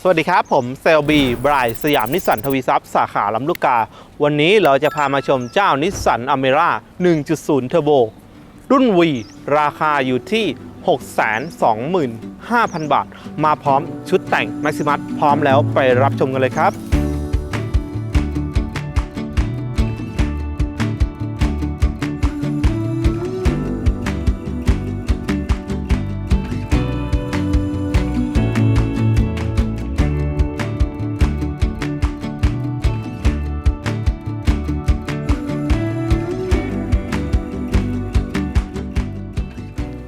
สวัสดีครับ ผมเซลบีบรายสยามนิสสันทวีทรัพย์สาขาลำลูกกา วันนี้เราจะพามาชมเจ้านิสสันอเมร่า1.0 เทอร์โบ รุ่น V ราคาอยู่ที่ 625,000 บาท มาพร้อมชุดแต่งแม็กซิมัสพร้อมแล้วไปรับชมกันเลยครับ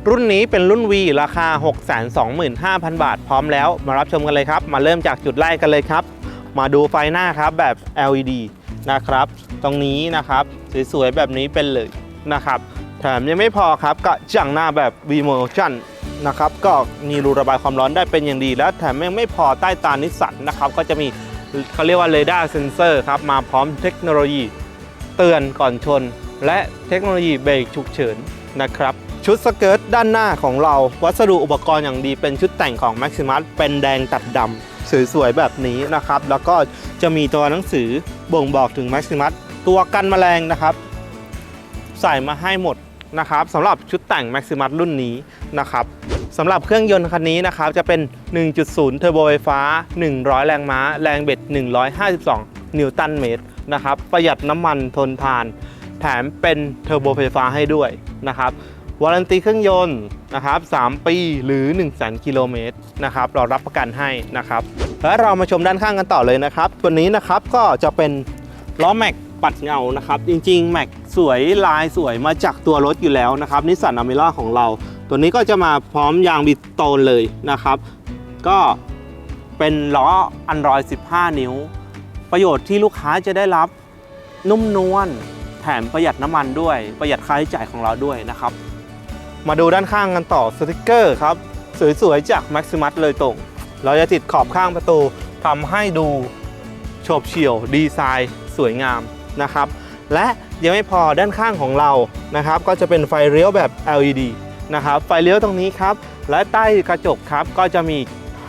รุ่นนี้เป็นรุ่น V ราคา 625,000 บาท พร้อมแล้วมารับชมกันเลยครับ มาเริ่มจากจุดแรกกันเลยครับ มาดูไฟหน้าครับแบบ LED นะครับ ตรงนี้นะครับสวยๆแบบนี้เป็นเลยนะครับแถมยังไม่พอครับก็จังหน้าแบบ V Motion นะครับก็มีรูระบายความร้อนได้เป็นอย่างดี แล้วแถมยังไม่พอใต้ตานิสสันนะครับก็จะมีเขาเรียกว่าเรดาร์เซนเซอร์ครับมาพร้อมเทคโนโลยี เตือนก่อนชน และเทคโนโลยีเบรกฉุกเฉินนะครับ ชุดสเกิร์ตด้านหน้าของเรา วัสดุอุปกรณ์อย่างดีเป็นชุดแต่งของ Maximus เป็นแดงตัดดำสวยๆแบบนี้นะครับ แล้วก็จะมีตัวหนังสือบ่งบอกถึง Maximus ตัวกันแมลงนะครับ ใส่มาให้หมดนะครับสำหรับชุดแต่ง Maximus รุ่นนี้นะครับสำหรับเครื่องยนต์คันนี้นะครับจะเป็น 1.0 เทอร์โบไฟฟ้า 100 แรงม้า แรงเบ็ด 152 นิวตันเมตรนะครับ ประหยัดน้ำมันทนทาน แถมเป็นเทอร์โบไฟฟ้าให้ด้วยนะครับ วารันตีเครื่องยนต์นะครับ3ปีหรือ 1 0 0 0 0 0กิโลเมตรนะครับเรารับประกันให้นะครับและเรามาชมด้านข้างกันต่อเลยนะครับ ตัวนี้นะครับก็จะเป็นล้อแม็กปัดเงานะครับจริงๆแม็กสวยลายสวยมาจากตัวรถอยู่แล้วนะครับนิสสันอเมร่าของเรา ตัวนี้ก็จะมาพร้อมยางบิดโตนเลยนะครับ ก็เป็นล้ออันรอย15 นิ้ว ประโยชน์ที่ลูกค้าจะได้รับนุ่มนวลแถมประหยัดน้ำมันด้วย ประหยัดค่าใช้จ่ายของเราด้วยนะครับ มาดูด้านข้างกันต่อสติกเกอร์ครับ สวยๆ จาก Maximus เลยตรง เราจะติดขอบข้างประตูทำให้ดูโฉบเฉี่ยวดีไซน์สวยงามนะครับ และยังไม่พอด้านข้างของเรานะครับ ก็จะเป็นไฟเลี้ยวแบบ LED นะครับ ไฟเลี้ยวตรงนี้ครับ และใต้กระจกครับ ก็จะมี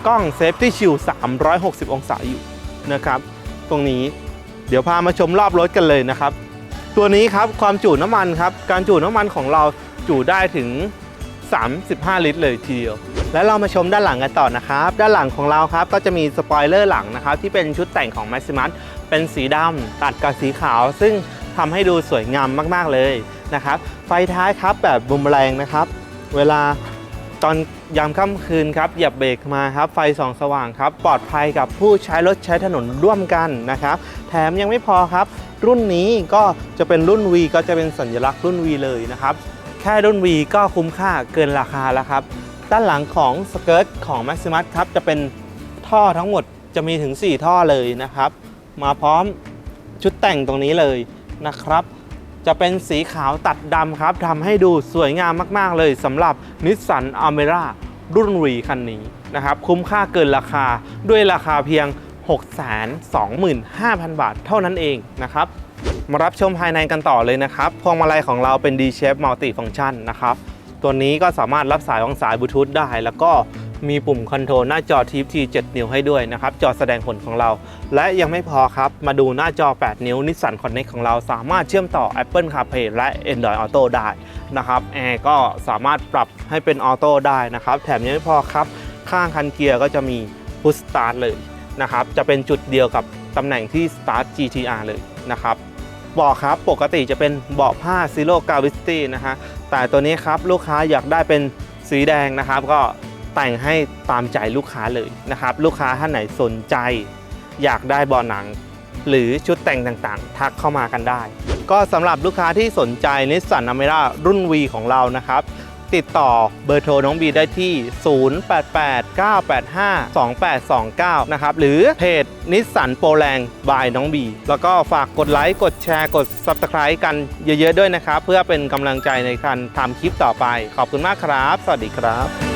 กล้อง Safety Shield 360 องศาอยู่นะครับ ตรงนี้เดี๋ยวพามาชมรอบรถกันเลยนะครับ ตัวนี้ครับความจุน้ำมันครับ การจุน้ำมันของเรา จุได้ถึง 35 ลิตรเลยทีเดียว แล้วเรามาชมด้านหลังกันต่อนะครับ ด้านหลังของเราครับก็จะมีสปอยเลอร์หลังนะครับ ที่เป็นชุดแต่งของ Maximus เป็นสีดำตัดกับสีขาว ซึ่งทำให้ดูสวยงามมากๆเลยนะครับ ไฟท้ายครับแบบบุมแรงนะครับ เวลาตอนยามค่ำคืนครับเหยียบเบรกมาครับ ไฟส่องสว่างครับ ปลอดภัยกับผู้ใช้รถใช้ถนนร่วมกันนะครับ แถมยังไม่พอครับ รุ่นนี้ก็จะเป็นรุ่น V ก็จะเป็นสัญลักษณ์รุ่น V เลยนะครับ แค่รุ่น V ก็คุ้มค่าเกินราคาแล้วครับ ด้านหลังของสเกิร์ตของ Maximus ครับ จะเป็นท่อทั้งหมดจะมีถึง 4 ท่อเลยนะครับ มาพร้อมชุดแต่งตรงนี้เลยนะครับ จะเป็นสีขาวตัดดำครับทำให้ดูสวยงามมากๆเลยสำหรับนิสสันอเมร่ารุ่น V คันนี้นะครับ คุ้มค่าเกินราคาด้วยราคาเพียง 625,000 บาทเท่านั้นเองนะครับ มารับชมภายในกันต่อเลยนะครับพวงมาลัยของเราเป็น D-Shape Multi Function นะครับ ตัวนี้ก็สามารถรับสายวางสายบลูทูธได้ แล้วก็มีปุ่มคอนโทรลหน้าจอ TFT 7นิ้วให้ด้วยนะครับ จอแสดงผลของเรา และยังไม่พอครับ มาดูหน้าจอ 8 นิ้ว Nissan Connect ของเราสามารถเชื่อมต่อ Apple CarPlay และ Android Auto ได้นะครับแอร์ก็สามารถปรับให้เป็นออโต้ได้นะครับ แถมยังไม่พอครับ ข้างคันเกียร์ก็จะมี Push Start เลยนะครับ จะเป็นจุดเดียวกับตำแหน่งที่ Start GTR เลยนะครับ บาะครับปกติจะเป็นเบาะผ้าซีโร่กาวิสตี้นะฮะแต่ตัวนี้ครับลูกค้าอยากได้เป็นสีแดงนะครับ ก็แต่งให้ตามใจลูกค้าเลยนะครับ ลูกค้าท่านไหนสนใจ อยากได้เบาะหนัง หรือชุดแต่งต่างๆ ทักเข้ามากันได้ ก็สำหรับลูกค้าที่สนใจนิสสันอเมร่ารุ่น V ของเรานะครับ ติดต่อเบอร์โทรน้องบีได้ที่ 0889852829 นะครับ หรือเพจนิสสันโปรแลงบายน้องบี แล้วก็ฝากกดไลค์ กดแชร์ กด Subscribe กันเยอะๆด้วยนะครับ เพื่อเป็นกำลังใจในการทำคลิปต่อไป ขอบคุณมากครับ สวัสดีครับ